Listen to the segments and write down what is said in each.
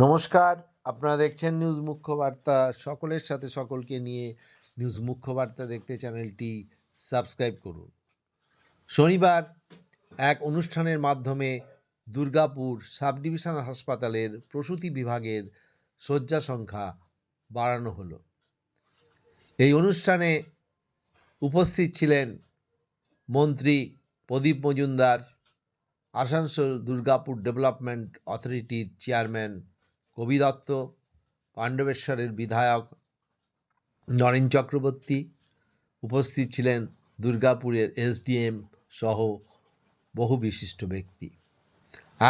নমস্কার, আপনারা দেখছেন নিউজ মুখ্য বার্তা সকলের সাথে সকলকে নিয়ে নিউজ মুখ্য বার্তা দেখতে চ্যানেলটি সাবস্ক্রাইব করুন। শনিবার এক অনুষ্ঠানের মাধ্যমে দুর্গাপুর সাব ডিভিশন হাসপাতালের প্রসূতি বিভাগের শয্যা সংখ্যা বাড়ানো হলো। এই অনুষ্ঠানে উপস্থিত ছিলেন মন্ত্রী প্রদীপ মজুমদার, আসানসোল দুর্গাপুর ডেভেলপমেন্ট অথরিটির চেয়ারম্যান কবি দত্ত, পাণ্ডবেশ্বরের বিধায়ক নরেন চক্রবর্তী উপস্থিত ছিলেন দুর্গাপুরের এসডিএম সহ বহু বিশিষ্ট ব্যক্তি।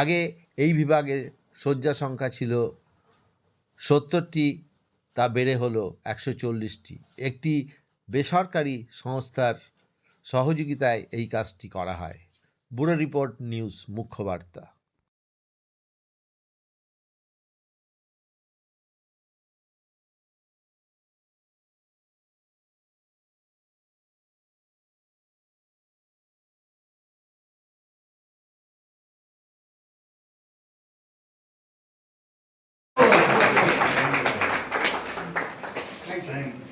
আগে এই বিভাগে শয্যা সংখ্যা ছিল সত্তরটি, তা বেড়ে হলো একশো চল্লিশটি। একটি বেসরকারি সংস্থার সহযোগিতায় এই কাজটি করা হয়। ব্যুরো রিপোর্ট নিউজ মুখ্য বার্তা। Thank you.